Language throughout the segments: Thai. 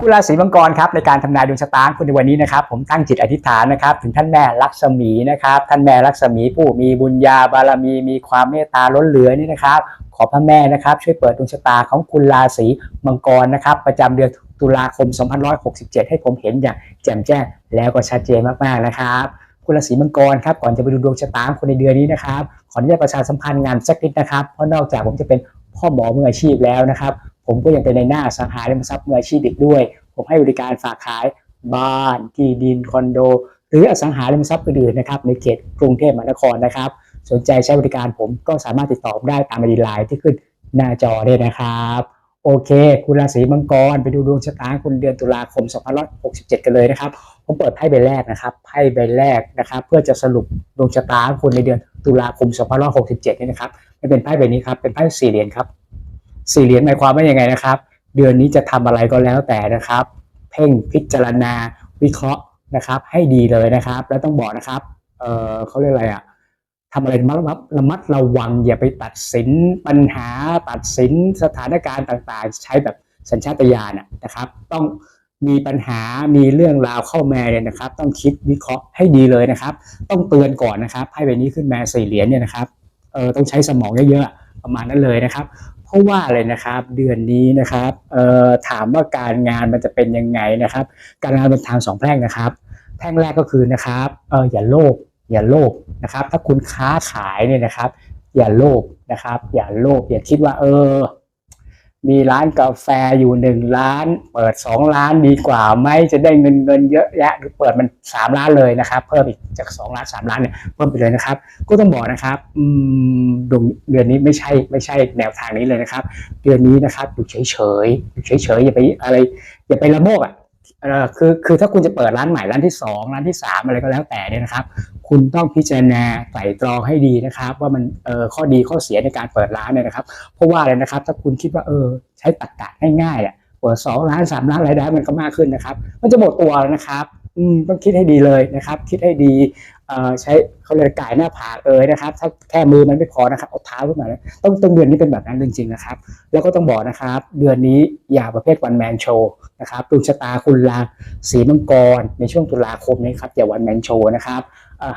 คุณราศีมังกรครับในการทำนายดวงชะตาคุณในวันนี้นะครับ ผมตั้งจิตอธิษฐานนะครับ ถึงท่านแม่ลักษมีนะครับ ท่านแม่ลักษมีผู้มีบุญญาบารมี มีความเมตตาล้นเหลือนี่นะครับ ขอพระแม่นะครับ ช่วยเปิดดวงชะตาของคุณราศีมังกรนะครับ ประจำเดือนตุลาคม 2567 ให้ผมเห็นอย่างแจ่มแจ้งแล้วก็ชัดเจนมากๆนะครับคุณราศีมังกรครับก่อนจะไปดูดวงชะตาคนในเดือนนี้นะครับขออนุญาตประชาสัมพันธ์งานสักนิดนะครับเพราะนอกจากผมจะเป็นพ่อหมอมืออาชีพแล้วนะครับ ผมก็ยังเป็นในหน้าอสังหาริมทรัพย์มืออาชีพอีกด้วย ผมให้บริการฝากขายบ้านที่ดินคอนโด หรืออสังหาริมทรัพย์อื่นๆนะครับในเขตกรุงเทพมหานครนะครับ สนใจใช้บริการผมก็สามารถติดต่อได้ตามอดีไลน์ที่ขึ้นหน้าจอได้นะครับโอเค คุณราศีมังกรไปดูดวงชะตาคุณเดือนตุลาคม2567 กันเลยนะครับ ผมเปิดไพ่ใบแรกนะครับไพ่ใบแรกนะครับ เพื่อจะสรุปดวงชะตาคุณในเดือนตุลาคม2567 นี่นะครับไม่เป็นไพ่ใบนี้ครับเป็นไพ่สี่เหรียญครับ สี่เหรียญหมายความว่ายังไงนะครับ เดือนนี้จะทำอะไรก็แล้วแต่นะครับ เพ่งพิจารณาวิเคราะห์นะครับ ให้ดีเลยนะครับ แล้วต้องบอกนะครับเออเขาเรียกอะไรอะทำอะไรระมัดระมัดระมัดระวังอย่าไปตัดสินปัญหาตัดสินสถานการณ์ต่างๆ ใช้แบบสัญชาตญาณนะครับ ต้องมีปัญหา มีเรื่องราวเข้ามาเนี่ยนะครับ ต้องคิดวิเคราะห์ให้ดีเลยนะครับ ต้องเตือนก่อนนะครับให้ใบนี้ขึ้นมาสี่เหรียญเนี่ยนะครับ เออต้องใช้สมองเยอะๆ ประมาณนั้นเลยนะครับ เพราะว่าอะไรนะครับเดือนนี้นะครับเอ่อถามว่าการงานมันจะเป็นยังไงนะครับ การงานเป็นทางสองแพร่งนะครับ แพร่งแรกก็คือนะครับเอออย่าโลภอย่าโลภนะครับ ถ้าคุณค้าขายเนี่ยนะครับ อย่าโลภนะครับ อย่าโลภอย่าคิดว่าเออ มีร้านกาแฟอยู่หนึ่งร้าน เปิดสองร้านดีกว่าไหมจะได้เงินเงินเยอะแยะหรือเปิดมันสามร้านเลยนะครับ เพิ่มอีกจากสองร้านสามร้านเนี่ยเพิ่มไปเลยนะครับ ก็ต้องบอกนะครับอืมดวงเดือนนี้ไม่ใช่ไม่ใช่แนวทางนี้เลยนะครับ เดือนนี้นะครับอยู่เฉยเฉยๆอยู่เฉยเฉยๆอย่าไปอะไร อย่าไปละโมบอะ เออคือคือถ้าคุณจะเปิดร้านใหม่ร้านที่สองร้านที่สามอะไรก็แล้วแต่เนี่ยนะครับ คุณต้องพิจารณาไตร่ตรองให้ดีนะครับ ว่ามันเออข้อดีข้อเสียในการเปิดร้านเนี่ยนะครับ เพราะว่าอะไรนะครับ ถ้าคุณคิดว่าเออใช้ตักกะง่ายๆอะเปิดสองร้านสามร้านรายได้มันก็มากขึ้นนะครับ มันจะหมดตัวแล้วนะครับ ต้องคิดให้ดีเลยนะครับ คิดให้ดีใช้เขาเลยก่ายหน้าผากเอยนะครับ ถ้าแค่มือมันไม่พอนะครับเอาเท้าขึ้นมาเลยต้องต้องเดือนนี้เป็นแบบนั้นจริงๆนะครับ แล้วก็ต้องบอกนะครับ เดือนนี้อย่าประเภทวันแมนโชว์นะครับดวงชะตาคุณลาสีมังกร ในช่วงตุลาคมนี้ครับอย่าวันแมนโชว์นะครับ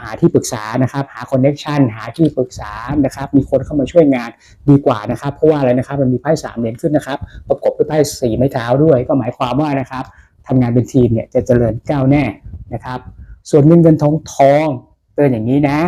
หาที่ปรึกษานะครับ หาคอนเน็ชันหาที่ปรึกษานะครับ มีคนเข้ามาช่วยงานดีกว่านะครับ เพราะว่าอะไรนะครับ มันมีไพ่สามเหรียญขึ้นนะครับ ประกบด้วยไพ่สี่ไม้เท้าด้วย ก็หมายความว่านะครับ ทำงานเป็นทีมเนี่ยจะเจริญก้าวแน่นะครับ ส่วนเงินเงินทองทองเตือนอย่างนี้นะ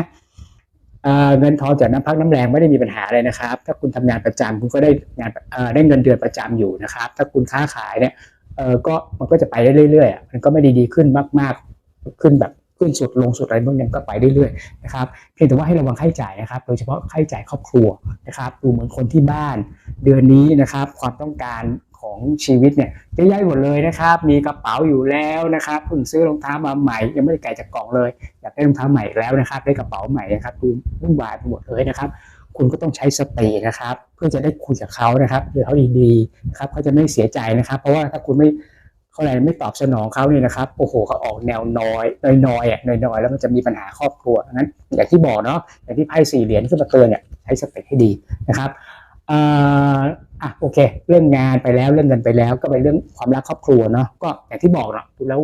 เเงินทองจากน้ำพักน้ำแรงไม่ได้มีปัญหาเลยนะครับ ถ้าคุณทำงานประจำคุณก็ได้งานได้เงินเดือนประจำอยู่นะครับ ถ้าคุณค้าขายเนี่ยเออก็มันก็จะไปได้เรื่อยๆมันก็ไม่ได้ดีขึ้นมาก ๆ ขึ้นแบบขึ้นสุดลงสุดอะไรพวกนี้ก็ไปได้เรื่อยๆนะครับเพียงแต่ว่าให้ระวังค่าใช้จ่ายนะครับ โดยเฉพาะค่าใช้จ่ายครอบครัวนะครับ ดูเหมือนคนที่บ้านเดือนนี้นะครับ ความต้องการ ของชีวิตเนี่ยเยอะแยะหมดเลยนะครับ มีกระเป๋าอยู่แล้วนะครับเพิ่งซื้อรองเท้ามาใหม่ ยังไม่ได้แกะจากกล่องเลยอยากได้รองเท้าใหม่แล้วนะครับได้กระเป๋าใหม่นะครับดูวุ่นวายไปหมดเลยนะครับ คุณก็ต้องใช้สตินะครับ เพื่อจะได้คุยกับเขานะครับเดี๋ยวเขาดีๆนะครับเขาจะไม่เสียใจนะครับ เพราะว่าถ้าคุณไม่เขาอะไรไม่ตอบสนองเขาเนี่ยนะครับโอ้โหเขาออกแนวน้อยน้อยๆอะน้อยๆแล้วมันจะมีปัญหาครอบครัวนั้น อย่างที่บอกเนาะอย่างที่ไพ่สี่เหรียญขึ้นมาเตือนเนี่ยใช้สติให้ดีนะครับ อะโอเค เรื่องงานไปแล้วเรื่องเงินไปแล้ว ก็เป็นเรื่องความรักครอบครัวเนาะก็อย่างที่บอกเนาะดูแล้ว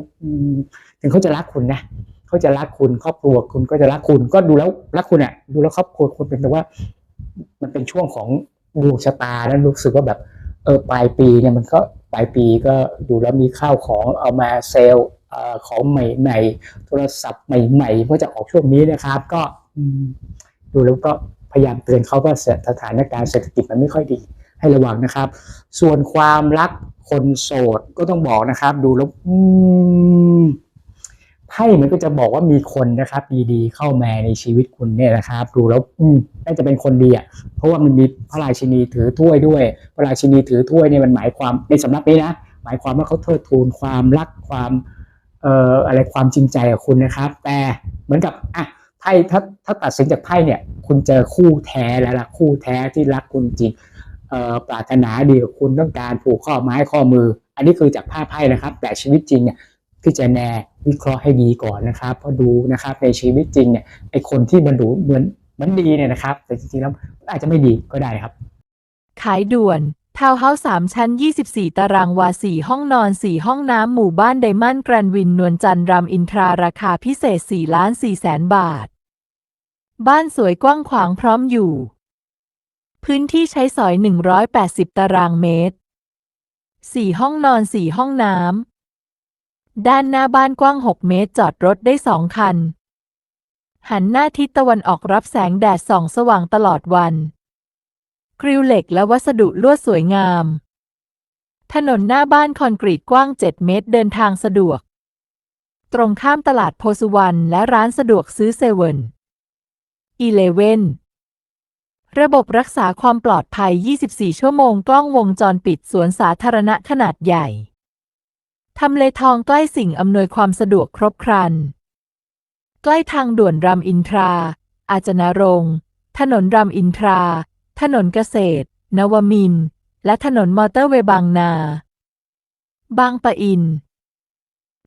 ถึงเขาจะรักคุณนะเขาจะรักคุณครอบครัวคุณก็จะรักคุณ ก็ดูแล้วรักคุณอะ ดูแล้วครอบครัวคุณเป็นแต่ว่า มันเป็นช่วงของดวงชะตาแล้วรู้สึกว่าแบบเออปลายปีเนี่ยมันก็ปลายปีก็ดูแล้วมีข้าวของเอามาเซลล์ของใหม่ๆโทรศัพท์ใหม่ๆเพื่อจะออกช่วงนี้นะครับ ก็ดูแล้วก็พยายามเตือนเขาว่าสถานการณ์เศรษฐกิจมันไม่ค่อยดี ให้ระวังนะครับ ส่วนความรักคนโสดก็ต้องบอกนะครับ ดูแล้วไพ่มันก็จะบอกว่ามีคนนะครับดีๆเข้ามาในชีวิตคุณเนี่ยนะครับ ดูแล้วอืมน่าจะเป็นคนดีอะเพราะว่ามันมีพระราชินีถือถ้วยด้วย พระราชินีถือถ้วยเนี่ยมันหมายความในสำนักนี้นะหมายความว่าเขาเทิดทูนความรักความเอ่ออะไรความจริงใจกับคุณนะครับ แต่เหมือนกับอะไพ่ถ้าถ้าตัดสินจากไพ่เนี่ย คุณเจอคู่แท้แล้วล่ะคู่แท้ที่รักคุณจริง ปรารถนาดีกับคุณต้องการผูกข้อไม้ข้อมือ อันนี้คือจากภาพไพ่นะครับ แต่ชีวิตจริงเนี่ยพิจารณาวิเคราะห์ให้ดีก่อนนะครับเพราะดูนะครับในชีวิตจริงเนี่ยไอคนที่มันดูเหมือนมันดีเนี่ยนะครับ แต่จริงๆแล้วอาจจะไม่ดีก็ได้ครับ ขายด่วนทาวน์เฮาส์3ชั้น 24 ตารางวา 4 ห้องนอน 4 ห้องน้ำ หมู่บ้านไดมอนด์แกรนวิน นวลจันทร์รามอินทรา ราคาพิเศษ 4 ล้าน4แสนบาท บ้านสวยกว้างขวางพร้อมอยู่ พื้นที่ใช้สอย 180 ตารางเมตร 4 ห้องนอน 4 ห้องน้ำ ด้านหน้าบ้านกว้าง 6 เมตรจอดรถได้ 2 คัน หันหน้าทิศตะวันออกรับแสงแดดส่องสว่างตลอดวัน กริลเหล็กและวัสดุลวดสวยงาม ถนนหน้าบ้านคอนกรีตกว้าง 7 เมตรเดินทางสะดวก ตรงข้ามตลาดโพสุวรรณและร้านสะดวกซื้อเซเว่นอีเลเว่น ระบบรักษาความปลอดภัย 24 ชั่วโมงกล้องวงจรปิดสวนสาธารณะขนาดใหญ่ ทำเลทองใกล้สิ่งอำนวยความสะดวกครบครัน ใกล้ทางด่วนรามอินทรา อาจนารงถนนรามอินทรา ถนนเกษตร นวมิน และถนนมอเตอร์เวย์บางนา บางปะอิน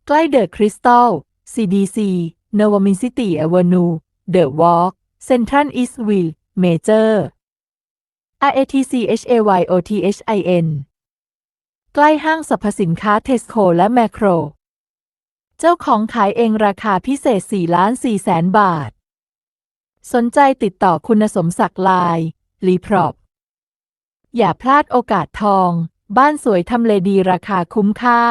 ใกล้เดอะคริสตัล CDC นวมินซิตี้อเวนู เดอะวอล์กเซ็นทรัลอีสต์วิลล์ เมเจอร์ RATC HAYOTHIN ใกล้ห้างสรรพสินค้าเทสโ o และแมคโคร เจ้าของขายเองราคาพิเศษ 4 ล้าน4แสนบาท สนใจติดต่อคุณสมศักดิ์ลายลีพรอปอย่าพลาดโอกาสทอง บ้านสวยทำเลดีราคาคุ้มค่า